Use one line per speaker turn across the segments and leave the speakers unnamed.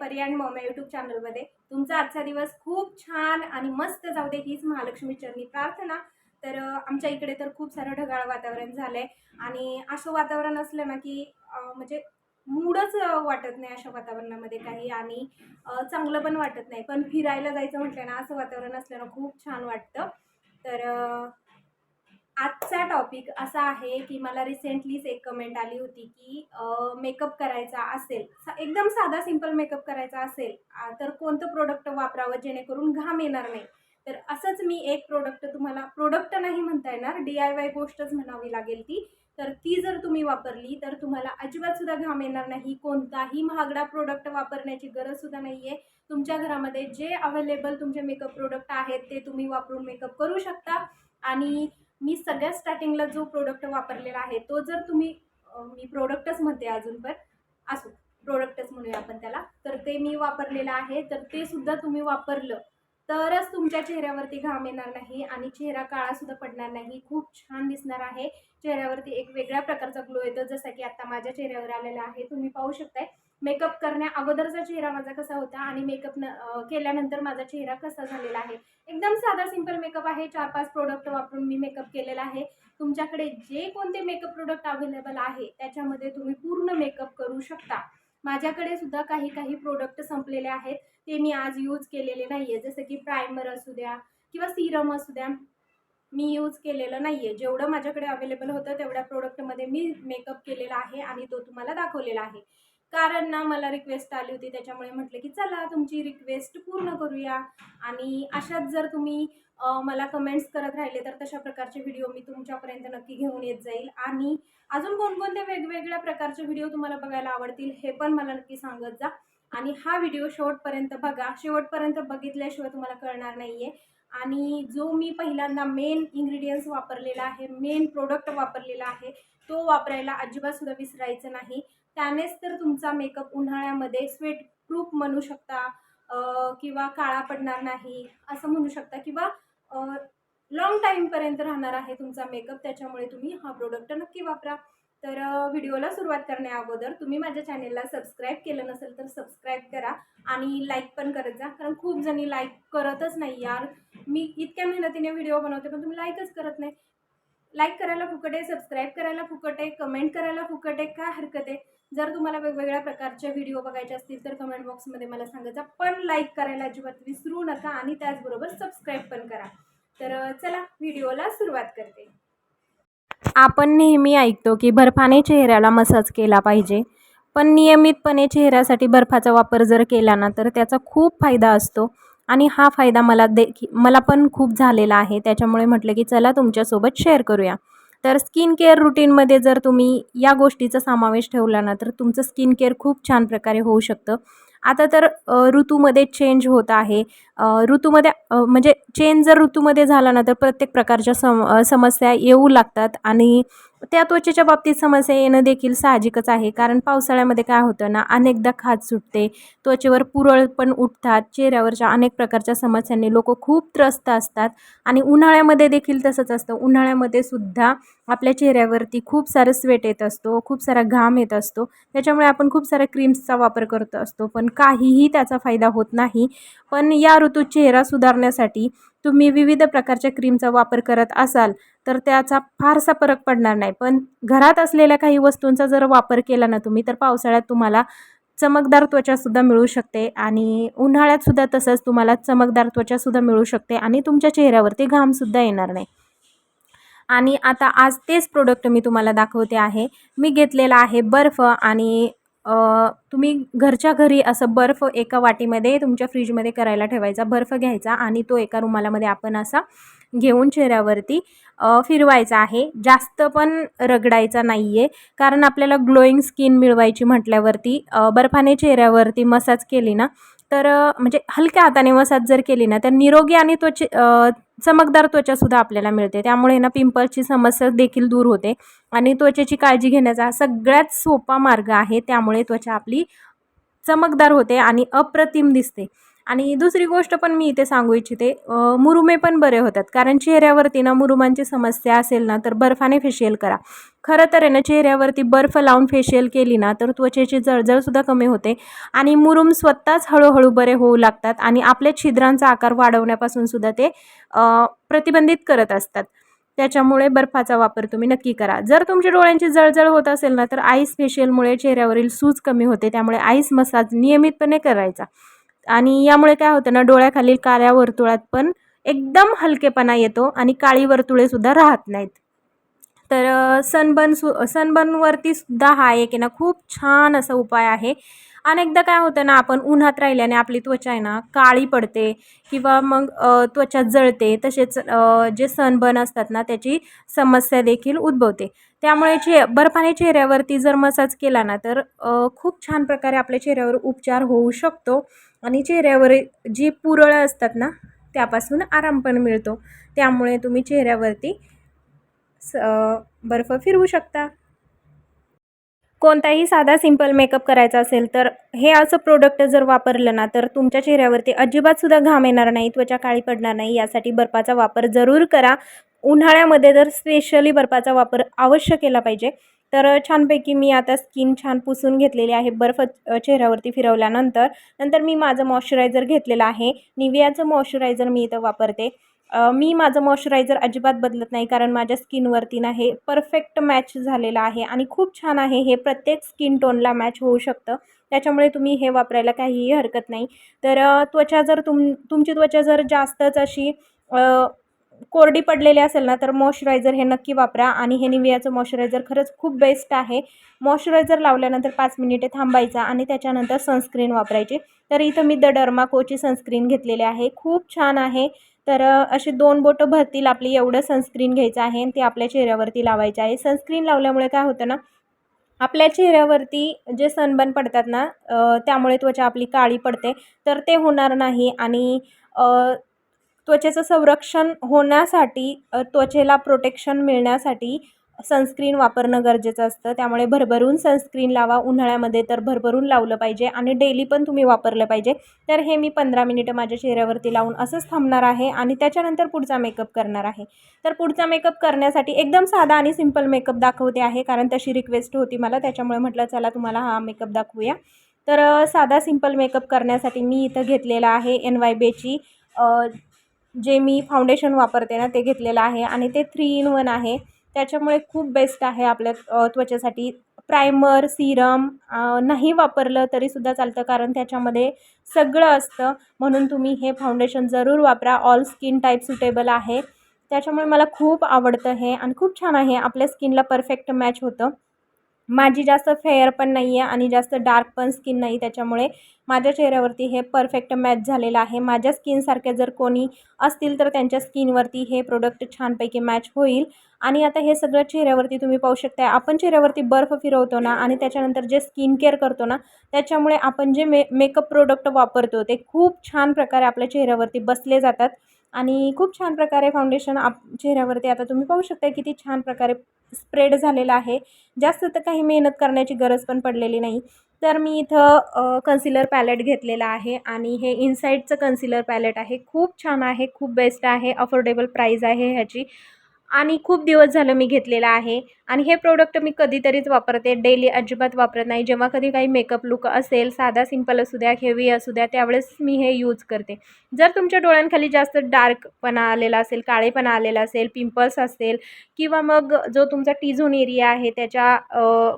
परी पर्याय मॉम्या यूट्यूब चॅनलमध्ये तुमचा आजचा दिवस खूप छान आणि मस्त जाऊ दे हीच महालक्ष्मी चरणी प्रार्थना. तर आमच्या इकडे तर खूप सारं ढगाळ वातावरण झालं आहे आणि असं वातावरण असलं ना की म्हणजे मूडच वाटत नाही अशा वातावरणामध्ये काही आणि चांगलं पण वाटत नाही. पण फिरायला जायचं म्हटलं ना असं वातावरण असलं ना खूप छान वाटतं. तर आजचा टॉपिक असा आहे की मला रिसेंटलीच एक कमेंट आली होती की मेकअप करायचा असेल सा- एकदम साधा सिंपल मेकअप करायचा असेल तर कोणतं प्रोडक्ट वापरावं जेणेकरून घाम येणार नाही? तर असंच मी एक प्रोडक्ट तुम्हाला प्रोडक्ट नाही म्हणता येणार डी आय वाय गोष्टच म्हणावी लागेल ती. तर ती जर तुम्ही वापरली तर तुम्हाला अजिबातसुद्धा घाम येणार नाही. कोणताही महागडा प्रोडक्ट वापरण्याची गरजसुद्धा नाही आहे तुमच्या घरामध्ये जे अवेलेबल तुमचे मेकअप प्रोडक्ट आहेत ते तुम्ही वापरून मेकअप करू शकता. आणि मी सगळ्यात स्टार्टिंगला जो प्रोडक्ट वापरलेला आहे तो जर तुम्ही मी प्रोडक्टच म्हणते अजून पण असो प्रोडक्टच म्हणूया आपण त्याला तर ते मी वापरलेलं आहे. तर ते सुद्धा तुम्ही वापरलं तरच तुमच्या चेहऱ्यावरती घाम येणार नाही आणि चेहरा काळासुद्धा पडणार नाही. खूप छान दिसणार आहे. चेहऱ्यावरती एक वेगळ्या प्रकारचा ग्लो येतो. जसं की आता माझ्या चेहऱ्यावर आलेला आहे. तुम्ही पाहू शकताय. मेकअप करण्या अगोदरचा चेहरा माझा कसा होता आणि मेकअप न केल्यानंतर माझा चेहरा कसा झालेला आहे. एकदम साधा सिंपल मेकअप आहे. चार पाच प्रोडक्ट वापरून मी मेकअप केलेला आहे. तुमच्याकडे जे कोणते मेकअप प्रोडक्ट अवेलेबल आहे त्याच्यामध्ये तुम्ही पूर्ण मेकअप करू शकता. माझ्याकडे सुद्धा काही काही प्रोडक्ट संपलेले आहेत. ते मी आज यूज केलेले नाही आहे जसं की प्रायमर असू द्या किंवा सिरम असू द्या. मी यूज केलेलं नाही आहे जेवढं माझ्याकडे अवेलेबल होतं तेवढ्या प्रोडक्टमध्ये मी मेकअप केलेला आहे आणि तो तुम्हाला दाखवलेला आहे. कारण ना मला रिक्वेस्ट आली होती त्याच्यामुळे म्हटलं की चला तुमची रिक्वेस्ट पूर्ण करूया. आणि अशाच जर तुम्ही मला कमेंट्स करत राहिले तर तशा प्रकारचे व्हिडिओ मी तुमच्यापर्यंत नक्की घेऊन येत जाईल. आणि अजून कोणकोणत्या वेगवेगळ्या प्रकारचे व्हिडिओ तुम्हाला बघायला आवडतील हे पण मला नक्की सांगत जा. आणि हा व्हिडिओ शेवटपर्यंत बघा. शेवटपर्यंत बघितल्याशिवाय तुम्हाला कळणार नाही आहे आणि जो मी पहिल्यांदा मेन इन्ग्रेडियंट्स वापरलेला आहे मेन प्रोडक्ट वापरलेला आहे तो वापरायला अजिबातसुद्धा विसरायचं नाही. त्यानेच तर तुमचा मेकअप उन्हाळ्यामध्ये स्वेट प्रूफ म्हणू शकता किंवा काळा पडणार नाही असं म्हणू शकता किंवा लॉंग टाईमपर्यंत राहणार आहे तुमचा मेकअप त्याच्यामुळे तुम्ही हा प्रोडक्ट नक्की वापरा. तर व्हिडिओला सुरुवात करण्या अगोदर तुम्ही माझ्या चॅनेलला सबस्क्राईब केलं नसेल तर सबस्क्राईब करा आणि लाईक पण करत जा. कारण खूप जणी लाईक करतच नाही यार. मी इतक्या मेहनतीने व्हिडिओ बनवते पण तुम्ही लाईकच करत नाही. लाईक करायला फुकट आहे सबस्क्राईब करायला फुकट आहे कमेंट करायला फुकट आहे काय हरकत आहे? जर तुम्हाला वेगवेगळ्या प्रकारच्या व्हिडिओ बघायचे असतील तर कमेंट बॉक्समध्ये मला सांगायचा पण लाईक करायला अजिबात विसरू नका आणि त्याचबरोबर सबस्क्राईब पण करा. तर चला व्हिडिओला सुरुवात करते.
आपण नेहमी ऐकतो की बर्फाने चेहऱ्याला मसाज केला पाहिजे. पण नियमितपणे चेहऱ्यासाठी बर्फाचा वापर जर केला ना तर त्याचा खूप फायदा असतो. आणि हा फायदा मला देखी मला पण खूप झालेला आहे. त्याच्यामुळे म्हटलं की चला तुमच्यासोबत शेअर करूया. तर स्किन केअर रुटीनमध्ये जर तुम्ही या गोष्टीचा समावेश ठेवला ना तर तुमचं स्किन केअर खूप छान प्रकारे होऊ शकतं. आता तर ऋतूमध्ये चेंज होत आहे. ऋतूमध्ये म्हणजे चेंज जर ऋतूमध्ये झाला ना तर प्रत्येक प्रकारच्या सम समस्या येऊ लागतात आणि त्या त्वचेच्या बाबतीत समस्या येणं देखील साहजिकच आहे. कारण पावसाळ्यामध्ये काय होतं ना अनेकदा खाज सुटते त्वचेवर पुरळ पण उठतात चेहऱ्यावरच्या अनेक प्रकारच्या समस्यांनी लोक खूप त्रस्त असतात आणि उन्हाळ्यामध्ये देखील तसंच असतं. उन्हाळ्यामध्ये सुद्धा आपल्या चेहऱ्यावरती खूप सारं स्वेट येत असतो खूप सारा घाम येत असतो. त्याच्यामुळे आपण खूप साऱ्या क्रीम्सचा वापर करत असतो. पण काहीही त्याचा फायदा होत नाही. पण या ऋतूत चेहरा सुधारण्यासाठी तुम्ही विविध प्रकारच्या क्रीमचा वापर करत असाल तर त्याचा फारसा फरक पडणार नाही. पण घरात असलेल्या काही वस्तूंचा जर वापर केला ना तुम्ही तर पावसाळ्यात तुम्हाला चमकदार त्वचासुद्धा मिळू शकते आणि उन्हाळ्यातसुद्धा तसंच तुम्हाला चमकदार त्वचासुद्धा मिळू शकते आणि तुमच्या चेहऱ्यावरती घामसुद्धा येणार नाही. आणि आता आज तेच प्रोडक्ट मी तुम्हाला दाखवते आहे. मी घेतलेला आहे बर्फ आणि तुम्ही घरच्या घरी असं बर्फ एका वाटीमध्ये तुमच्या फ्रीजमध्ये करायला ठेवायचा बर्फ घ्यायचा आणि तो एका रुमालामध्ये आपण असा घेऊन चेहऱ्यावरती फिरवायचा आहे. जास्त पण रगडायचा नाही आहे कारण आपल्याला ग्लोईंग स्किन मिळवायची म्हटल्यावरती बर्फाने चेहऱ्यावरती मसाज केली ना तर म्हणजे हलक्या हाताने मसाज जर केली ना तर निरोगी आणि त्वचे चमकदार चमकदार त्वचासुद्धा आपल्याला मिळते. त्यामुळे ना पिंपल्सची समस्या देखील दूर होते. आणि त्वचेची काळजी घेण्याचा हा सगळ्यात सोपा मार्ग आहे. त्यामुळे त्वचा आपली चमकदार होते आणि अप्रतिम दिसते. आणि दुसरी गोष्ट पण मी इथे सांगू इच्छिते मुरुमे पण बरे होतात. कारण चेहऱ्यावरती ना मुरुमांची समस्या असेल ना तर बर्फाने फेशियल करा. खरं तर आहे ना चेहऱ्यावरती बर्फ लावून फेशियल केली ना तर त्वचेची जळजळसुद्धा कमी होते. आणि मुरुम स्वतःच हळूहळू बरे होऊ लागतात आणि आपल्या छिद्रांचा आकार वाढवण्यापासून सुद्धा ते प्रतिबंधित करत असतात. त्याच्यामुळे बर्फाचा वापर तुम्ही नक्की करा. जर तुमच्या डोळ्यांची जळजळ होत असेल ना तर आईस फेशियलमुळे चेहऱ्यावरील सूज कमी होते. त्यामुळे आईस मसाज नियमितपणे करायचा. आणि यामुळे काय होतं ना डोळ्याखालील काळ्या वर्तुळात पण एकदम हलकेपणा येतो आणि काळी वर्तुळेसुद्धा राहत नाहीत. तर सनबर्न सु सनबर्नवरती सुद्धा हा एक आहे ना खूप छान असा उपाय आहे. अनेकदा काय होतं ना आपण उन्हात राहिल्याने आपली त्वचा आहे ना काळी पडते किंवा मग त्वचा जळते तसेच जे सनबर्न असतात ना त्याची समस्या देखील उद्भवते. त्यामुळे चे बर्फाने चेहऱ्यावरती जर मसाज केला ना तर खूप छान प्रकारे आपल्या चेहऱ्यावर उपचार होऊ शकतो. आणि चेहऱ्यावर जी पुरळं असतात ना त्यापासून आराम पण मिळतो. त्यामुळे तुम्ही चेहऱ्यावरती स बर्फ फिरवू शकता. कोणताही साधा सिंपल मेकअप करायचा असेल तर हे असं प्रोडक्ट जर वापरलं ना तर तुमच्या चेहऱ्यावरती अजिबातसुद्धा घाम येणार नाही त्वचा काळी पडणार नाही. यासाठी बर्फाचा वापर जरूर करा. उन्हाळ्यामध्ये तर स्पेशली बर्फाचा वापर अवश्य केला पाहिजे. तर छानपैकी मी आता स्किन छान पुसून घेतलेली आहे. बर्फ चेहऱ्यावरती फिरवल्यानंतर. नंतर मी माझं मॉइश्चरायझर घेतलेलं आहे. निवियाचं मॉइश्चरायझर मी इथं वापरते. मी माझं मॉइश्चरायझर अजिबात बदलत नाही कारण माझ्या स्किनवरती ना हे परफेक्ट मॅच झालेलं आहे आणि खूप छान आहे. हे प्रत्येक स्किन टोनला मॅच होऊ शकतं. त्याच्यामुळे तुम्ही हे वापरायला काहीही हरकत नाही. तर त्वचा जर तुम तुमची त्वचा जर जास्तच अशी कोरडी पडलेली असेल ना तर मॉइश्चरायझर हे नक्की वापरा. आणि हे निवियाचं मॉइश्चरायझर खरंच खूप बेस्ट आहे. मॉइश्चरायझर लावल्यानंतर पाच मिनिटे थांबायचा आणि त्याच्यानंतर सनस्क्रीन वापरायची. तर इथं मी द डर्माकोची सनस्क्रीन घेतलेली आहे. खूप छान आहे. तर असे दोन बोटं भरतील आपली. एवढं सनस्क्रीन घ्यायचं आहे आणि ते आपल्या चेहऱ्यावरती लावायचं आहे. सनस्क्रीन लावल्यामुळे काय होतं ना आपल्या चेहऱ्यावरती जे सनबर्न पडतात ना त्यामुळे त्वचा आपली काळी पडते. तर ते होणार नाही. आणि त्वचेचं संरक्षण होण्यासाठी त्वचेला प्रोटेक्शन मिळण्यासाठी सनस्क्रीन वापरणं गरजेचं असतं. त्यामुळे भरभरून सनस्क्रीन लावा उन्हाळ्यामध्ये तर भरभरून लावलं पाहिजे आणि डेली पण तुम्ही वापरलं पाहिजे. तर हे मी पंधरा मिनिटं माझ्या चेहऱ्यावरती लावून असंच थांबणार आहे आणि त्याच्यानंतर पुढचा मेकअप करणार आहे. तर पुढचा मेकअप करण्यासाठी एकदम साधा आणि सिंपल मेकअप दाखवते आहे कारण तशी रिक्वेस्ट होती मला. त्याच्यामुळे म्हटलं चला तुम्हाला हा मेकअप दाखवूया. तर साधा सिंपल मेकअप करण्यासाठी मी इथं घेतलेला आहे एन वाय बेची जे मी फाउंडेशन वापरते ना ते घेतलेलं आहे आणि ते थ्री इन वन आहे. त्याच्यामुळे खूप बेस्ट आहे आपल्या त्वचेसाठी. प्रायमर सिरम नाही वापरलं तरीसुद्धा चालतं कारण त्याच्यामध्ये सगळं असतं. म्हणून तुम्ही हे फाउंडेशन जरूर वापरा. ऑल स्किन टाईप सुटेबल आहे. त्याच्यामुळे मला खूप आवडतं हे आणि खूप छान आहे. आपल्या स्किनला परफेक्ट मॅच होतं. माझी जास्त फेअर पण नाही आहे आणि जास्त डार्क पण स्किन नाही त्याच्यामुळे माझ्या चेहऱ्यावरती हे परफेक्ट मॅच झालेलं आहे. माझ्या स्किनसारखे जर कोणी असतील तर त्यांच्या स्किनवरती हे प्रोडक्ट छानपैकी मॅच होईल. आणि आता हे सगळं चेहऱ्यावरती तुम्ही पाहू शकता आपण चेहऱ्यावरती बर्फ फिरवतो ना आणि त्याच्यानंतर जे स्किन केअर करतो ना त्याच्यामुळे आपण जे मे मेकअप प्रोडक्ट वापरतो ते खूप छान प्रकारे आपल्या चेहऱ्यावरती बसले जातात. आणि खूप छान प्रकारे फाउंडेशन आप चेहऱ्यावरती आता तुम्ही पाहू शकता किती छान प्रकारे स्प्रेड झालेला आहे. जास्त तर काही मेहनत करण्याची गरज पण पडलेली नाही. तर मी इथं कन्सिलर पॅलेट घेतलेला आहे आणि हे इनसाईडचं कन्सिलर पॅलेट आहे. खूप छान आहे खूप बेस्ट आहे अफोर्डेबल प्राईज आहे ह्याची. आणि खूप दिवस झालं मी घेतलेलं आहे. आणि हे प्रोडक्ट मी कधीतरीच वापरते. डेली अजिबात वापरत नाही. जेव्हा कधी काही मेकअप लुक असेल साधा सिंपल असू द्या हेवी असू द्या त्यावेळेस मी हे यूज करते. जर तुमच्या डोळ्यांखाली जास्त डार्कपणा आलेला असेल काळेपणा आलेला असेल पिंपल्स असेल किंवा मग जो तुमचा टी झोन एरिया आहे त्याच्या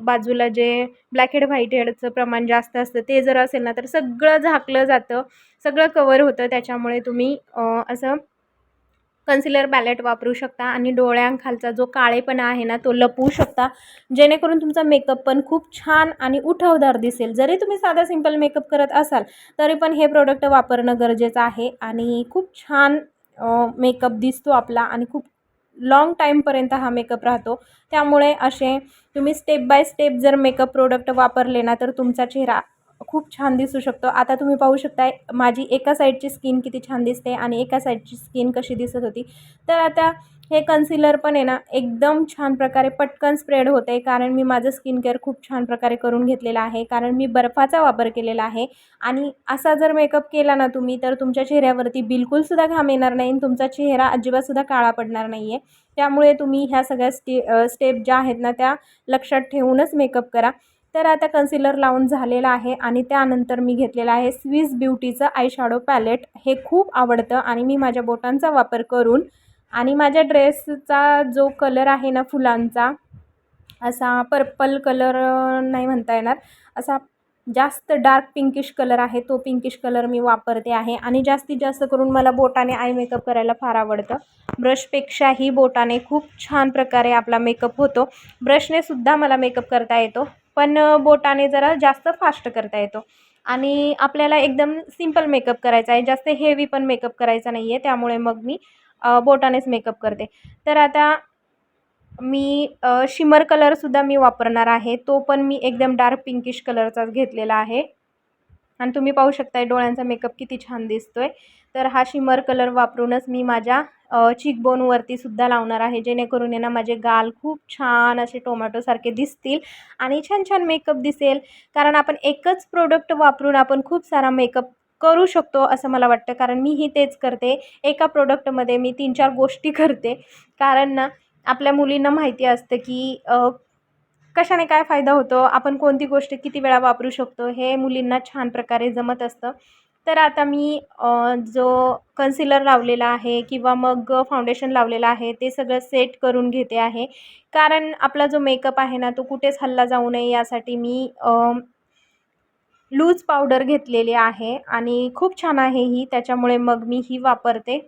बाजूला जे ब्लॅक हेड व्हाईट हेडचं प्रमाण जास्त असतं ते जर असेल ना तर सगळं झाकलं जातं. सगळं कवर होतं. त्याच्यामुळे तुम्ही असं कन्सिलर बॅलेट वापरू शकता आणि डोळ्यांखालचा जो काळेपणा आहे ना तो लपवू शकता. जेणेकरून तुमचा मेकअप पण खूप छान आणि उठावदार दिसेल. जरी तुम्ही साधा सिंपल मेकअप करत असाल तरी पण हे प्रोडक्ट वापरणं गरजेचं आहे आणि खूप छान मेकअप दिसतो आपला आणि खूप लाँग टाईमपर्यंत हा मेकअप राहतो. त्यामुळे असे तुम्ही स्टेप बाय स्टेप जर मेकअप प्रोडक्ट वापरले ना तर तुमचा चेहरा खूप छान दिसू शकतो. आता तुम्ही पाहू शकताय माझी एका साईडची स्किन किती छान दिसते आणि एका साईडची स्किन कशी दिसत होती. तर आता हे कन्सिलर पण आहे ना एकदम छान प्रकारे पटकन स्प्रेड होते कारण मी माझं स्किन केअर खूप छान प्रकारे करून घेतलेलं आहे. कारण मी बर्फाचा वापर केलेला आहे आणि असा जर मेकअप केला ना तुम्ही तर तुमच्या चेहऱ्यावरती बिलकुलसुद्धा घाम येणार नाही आणि तुमचा चेहरा अजिबातसुद्धा काळा पडणार नाही आहे त्यामुळे तुम्ही ह्या सगळ्या स्टे स्टेप ज्या आहेत ना त्या लक्षात ठेवूनच मेकअप करा. तर आता कन्सिलर लावून झालेला आहे आणि त्यानंतर मी घेतलेलं आहे स्विस ब्युटीचं आय शॅडो पॅलेट हे खूप आवडतं आणि मी माझ्या बोटांचा वापर करून आणि माझ्या ड्रेसचा जो कलर आहे ना फुलांचा असा पर्पल कलर नाही म्हणता येणार असा जास्त डार्क पिंकिश कलर आहे तो पिंकिश कलर मी वापरते आहे आणि जास्तीत जास्त करून मला बोटाने आय मेकअप करायला फार आवडतं. ब्रशपेक्षाही बोटाने खूप छान प्रकारे आपला मेकअप होतो. ब्रशने सुद्धा मला मेकअप करता येतो. पण बोटाने जरा जास्त फास्ट करता येतो. आणि आपल्याला एकदम सिंपल मेकअप करायचा आहे. जास्त हेवी पण मेकअप करायचा नाही आहे त्यामुळे मग मी बोटानेच मेकअप करते. तर आता मी शिमर कलरसुद्धा मी वापरणार आहे. तो पण मी एकदम डार्क पिंकिश कलरचाच घेतलेला आहे. आणि तुम्ही पाहू शकताय डोळ्यांचा मेकअप किती छान दिसतोय. तर हा शिमर कलर वापरूनच मी माझ्या चिकबोनवरती सुद्धा लावणार आहे. जेणेकरून आहे ना माझे गाल खूप छान असे टोमॅटोसारखे दिसतील आणि छान छान मेकअप दिसेल. कारण आपण एकच प्रोडक्ट वापरून आपण खूप सारा मेकअप करू शकतो असं मला वाटतं. कारण मीही तेच करते. एका प्रोडक्टमध्ये मी तीन चार गोष्टी करते. कारण ना आपल्या मुलींना माहिती असतं की कशाने काय फायदा होतो? आपण कोणती गोष्ट किती वेळा वापरू शकतो? हे मुलींना छान प्रकारे जमत असतं. तर आता मी जो कन्सिलर लावलेला आहे किंवा मग फाउंडेशन लावलेलं आहे ते सगळं सेट करून घेते आहे. कारण आपला जो मेकअप आहे ना तो कुठेच हल्ला जाऊ नये यासाठी मी लूज पावडर घेतलेली आहे आणि खूप छान आहे ही. त्याच्यामुळे मग मी ही वापरते.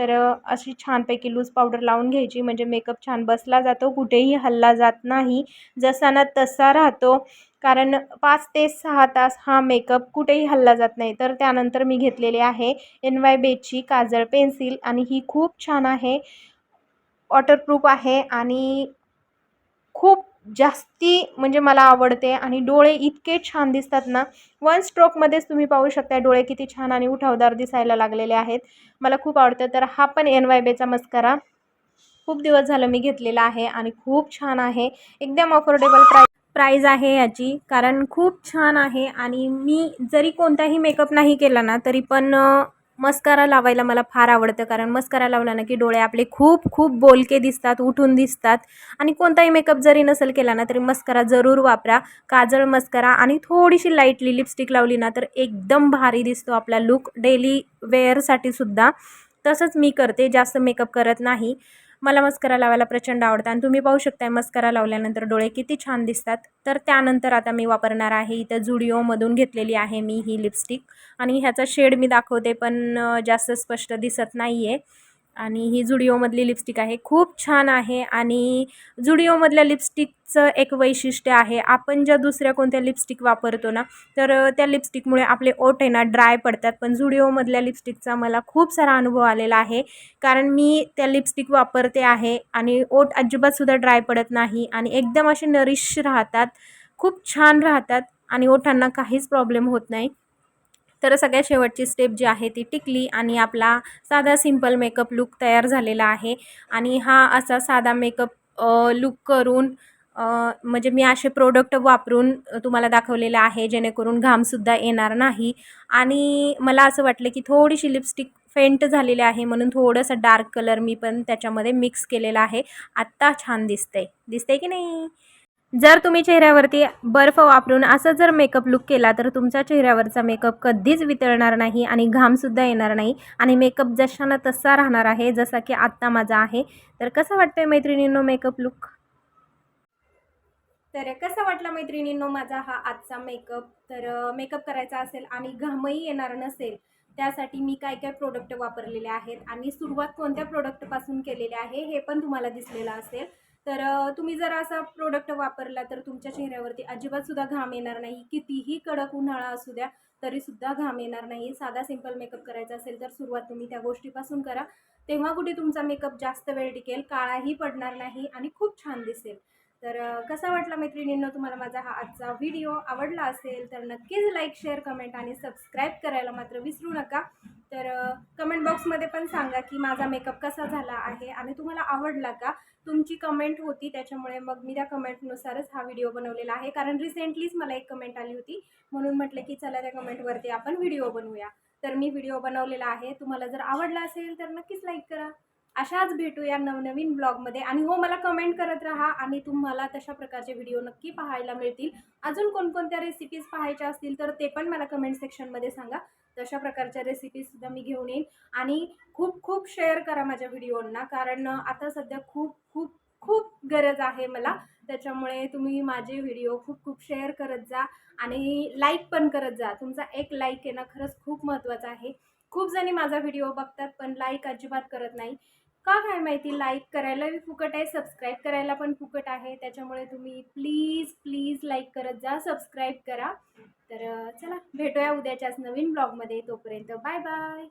तर अशी छानपैकी लूज पावडर लावून घ्यायची. म्हणजे मेकअप छान बसला जातो कुठेही हल्ला जात नाही. जसा ना तसा राहतो. कारण पाच ते सहा तास हा मेकअप कुठेही हल्ला जात नाही. तर त्यानंतर मी घेतलेले आहे एन वाय बेची काजळ पेन्सिल आणि ही खूप छान आहे. वॉटरप्रूफ आहे आणि खूप जास्ती म्हणजे मला आवडते आणि डोळे इतके छान दिसतात ना. वन स्ट्रोकमध्येच तुम्ही पाहू शकता डोळे किती छान आणि उठावदार दिसायला लागलेले आहेत. मला खूप आवडतं. तर हा पण एन वाय बेचा मस्करा. खूप दिवस झालं मी घेतलेला आहे आणि खूप छान आहे. एकदम अफोर्डेबल प्राईस प्राईज आहे याची. कारण खूप छान आहे आणि मी जरी कोणताही मेकअप नाही केला ना तरी पण मस्कारा लावायला मला फार आवडतं कारण मस्कारा लावला ना की डोळे आपले खूप खूप बोलके दिसतात उठून दिसतात. आणि कोणताही मेकअप जरी नसेल केला ना तरी मस्करा जरूर वापरा. काजळ मस्करा आणि थोडीशी लाईटली लिपस्टिक लावली ना तर एकदम भारी दिसतो आपला लुक डेली वेअरसाठी सुद्धा तसंच मी करते जास्त मेकअप करत नाही. मला मस्करा लावायला प्रचंड आवडतं. आणि तुम्ही पाहू शकताय मस्करा लावल्यानंतर डोळे किती छान दिसतात. तर त्यानंतर आता मी वापरणार आहे इथं जुडिओमधून घेतलेली आहे मी ही लिपस्टिक आणि ह्याचा शेड मी दाखवते पण जास्त स्पष्ट दिसत नाही आहे आणि ही जुडिओमधली लिपस्टिक आहे. खूप छान आहे आणि जुडिओमधल्या लिपस्टिकचं एक वैशिष्ट्य आहे आपण ज्या दुसऱ्या कोणत्या लिपस्टिक वापरतो ना तर त्या लिपस्टिकमुळे आपले ओठ आहे ना ड्राय पडतात. पण जुडिओमधल्या लिपस्टिकचा मला खूप सारा अनुभव आलेला आहे कारण मी त्या लिपस्टिक वापरते आहे आणि ओठ अजिबातसुद्धा ड्राय पडत नाही आणि एकदम असे नरिश राहतात खूप छान राहतात आणि ओठांना काहीच प्रॉब्लेम होत नाही. तर सगळ्यात शेवटची स्टेप जी आहे ती टिकली आणि आपला साधा सिंपल मेकअप लुक तयार झालेला आहे. आणि हा असा साधा मेकअप लुक करून म्हणजे मी असे प्रोडक्ट वापरून तुम्हाला दाखवलेलं आहे जेणेकरून घामसुद्धा येणार नाही. आणि मला असं वाटलं की थोडीशी लिपस्टिक फेंट झालेली आहे म्हणून थोडंसं डार्क कलर मी पण त्याच्यामध्ये मिक्स केलेला आहे. आत्ता छान दिसतंय. दिसतंय की नाही? जर तुम्ही चेहऱ्यावरती बर्फ वापरून असं जर मेकअप लुक केला तर तुमच्या चेहऱ्यावरचा मेकअप कधीच वितळणार नाही आणि घामसुद्धा येणार नाही. आणि मेकअप जशानं तसा राहणार आहे जसा की आत्ता माझा आहे. तर कसं वाटतंय मैत्रिणींनो मेकअप लुक
तर कसं वाटलं मैत्रिणींनो माझा हा आजचा मेकअप तर मेकअप करायचा असेल आणि घामही येणार नसेल त्यासाठी मी काय काय प्रोडक्ट वापरलेले आहेत आणि सुरुवात कोणत्या प्रोडक्टपासून केलेली आहे हे पण तुम्हाला दिसलेलं असेल. तर तुम्ही जर असा प्रोडक्ट वापरला तर तुमच्या चेहऱ्यावरती अजिबातसुद्धा घाम येणार नाही. कितीही कडक उन्हाळा असू द्या तरीसुद्धा घाम येणार नाही. साधा सिंपल मेकअप करायचा असेल तर सुरुवात तुम्ही त्या गोष्टीपासून करा. तेव्हा कुठे तुमचा मेकअप जास्त वेळ टिकेल काळाही पडणार नाही आणि खूप छान दिसेल. तर कसा वाटला मैत्रिणींनो तुम्हाला माझा हा आजचा व्हिडिओ? आवडला असेल तर नक्कीच लाईक शेअर कमेंट आणि सबस्क्राईब करायला मात्र विसरू नका. तर कमेंट बॉक्समध्ये पण सांगा की माझा मेकअप कसा झाला आहे आणि तुम्हाला आवडला का? तुमची कमेंट होती त्याच्यामुळे मग मी त्या कमेंटनुसारच हा व्हिडिओ बनवलेला आहे. कारण रिसेंटलीच मला एक कमेंट आली होती. म्हणून म्हटलं की चला त्या कमेंटवरती आपण व्हिडिओ बनवूया. तर मी व्हिडिओ बनवलेला आहे. तुम्हाला जर आवडला असेल तर नक्कीच लाईक करा. अशाच भेटूया नवनवीन ब्लॉगमध्ये. आणि हो मला कमेंट करत राहा आणि तुम्हाला तशा प्रकारचे व्हिडिओ नक्की पाहायला मिळतील. अजून कोणकोणत्या रेसिपीज पाहायच्या असतील तर ते पण मला कमेंट सेक्शनमध्ये सांगा. तशा प्रकारच्या रेसिपीजसुद्धा मी घेऊन येईन. आणि खूप खूप शेअर करा माझ्या व्हिडिओंना कारण आता सध्या खूप खूप खूप गरज आहे मला. त्याच्यामुळे तुम्ही माझे व्हिडिओ खूप खूप शेअर करत जा आणि लाईक पण करत जा. तुमचा एक लाईक आहे ना खरंच खूप महत्त्वाचं आहे. खूप जणी माझा व्हिडिओ बघतात पण लाईक अजिबात करत नाही. का काय माहिती? लाईक करायलाही फुकट आहे सबस्क्राईब करायला पण फुकट आहे. त्याच्यामुळे तुम्ही प्लीज प्लीज लाईक करत जा सबस्क्राईब करा. तर चला भेटूया उद्याच्याच नवीन ब्लॉगमध्ये तोपर्यंत बाय बाय